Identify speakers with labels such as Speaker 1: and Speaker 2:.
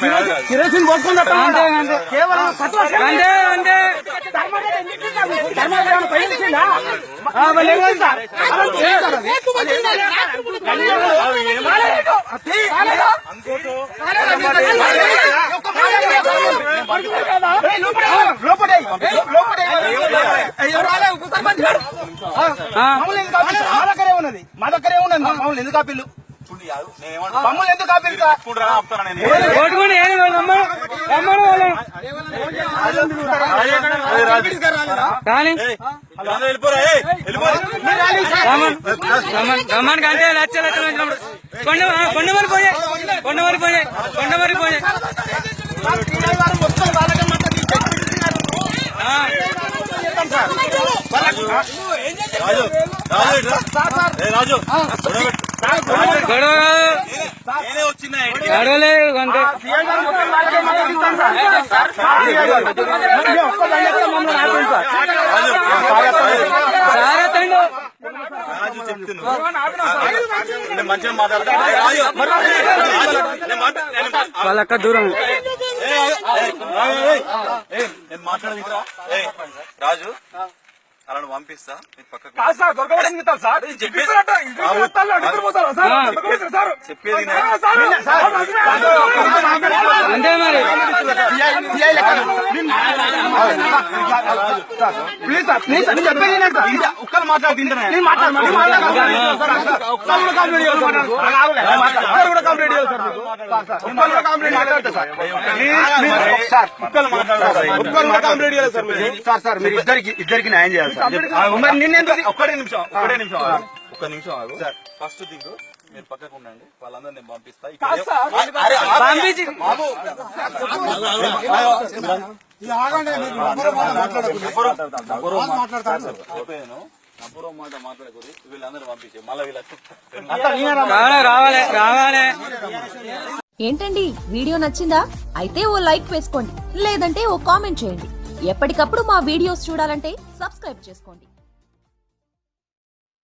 Speaker 1: Kerosene. కేవలం
Speaker 2: అంతే అంతే?
Speaker 1: ఆ. ఆ, ఆపిల్లు? మా దగ్గరే ఉన్నది మా దగ్గరే ఉన్నది మమ్మల్ని ఎందుకు ఆపిల్లు మమ్మల్ని ఎందుకు ఆపిల్లు సార్
Speaker 2: కొట్టుకుని ఏం రమ్మను. కానీ రమ్మన్ రమ్మన్ కంటే లచ్చ లచ్చలు వచ్చినప్పుడు కొండ కొండమరి పోయే కొండమరి పోయే కొండమరి పోయే
Speaker 1: మొత్తం వాళ్ళకే మొత్తం తీసుకెళ్ళి
Speaker 2: ఆ, గొడవ కాదు. గొడవ లేదు అంతే
Speaker 1: సీఎం గారు మొత్తం వాళ్ళకే మొత్తం ఇస్తాం సార్. సీఎం గారు. మీరు ఒక్కళ్ళు అయ్యాక మమ్మల్ని ఆపండి సార్.
Speaker 2: సారా తండు
Speaker 3: మంచిగా మాట్లాడతా రాజు
Speaker 2: వాళ్ళక్క దూరం
Speaker 3: నేను మాట్లాడదిరా రాజు అలా పంపిస్తా. చెప్పేది
Speaker 2: అంతే మరి
Speaker 1: ప్లీజ్ సార్, ప్లీజ్ సార్, నేను చెప్పేది వినండి సార్. ఇది ఒక్కరు మాట్లాడి తింటున్నా. నేను మాట్లాడు, మళ్ళీ మాట్లాడు. సార్, సార్, ఒక్కరు కూడా కంప్లైంట్ చేయాలి సార్ నాకు. నాకు ఆగలే. ఒక్కరు కూడా కంప్లైంట్ చేయాలి సార్ మీకు. సార్, సార్, ఒక్కరు కూడా కంప్లైంట్ మాట్లాడతా సార్. ప్లీజ్, ప్లీజ్, సార్, ఒక్కరు మాట్లాడతారు. ఒక్కరు కూడా కంప్లైంట్ చేయాలి సార్ మీరు. సార్ సార్ మీరు ఇద్దరికి ఇద్దరికి న్యాయం చేయాలి సార్ నిన్నెందుకు
Speaker 3: ఒక్కడే నిమిషం ఒక్కడే నిమిషం. ఒక్క నిమిషం ఫస్ట్ దిగు మీరు పక్కకు ఉండండి. వాళ్ళందరూ నేను పంపిస్తా. చెప్పాను అపూర్వ మాట మాట్లాడకూడదు వీళ్ళందరూ పంపించే మళ్ళీ
Speaker 4: ఏంటండి? వీడియో నచ్చిందా? అయితే ఓ లైక్ వేసుకోండి. లేదంటే ఓ కామెంట్ చేయండి. ఎప్పటికప్పుడు మా వీడియోస్ చూడాలంటే సబ్స్క్రైబ్ చేసుకోండి.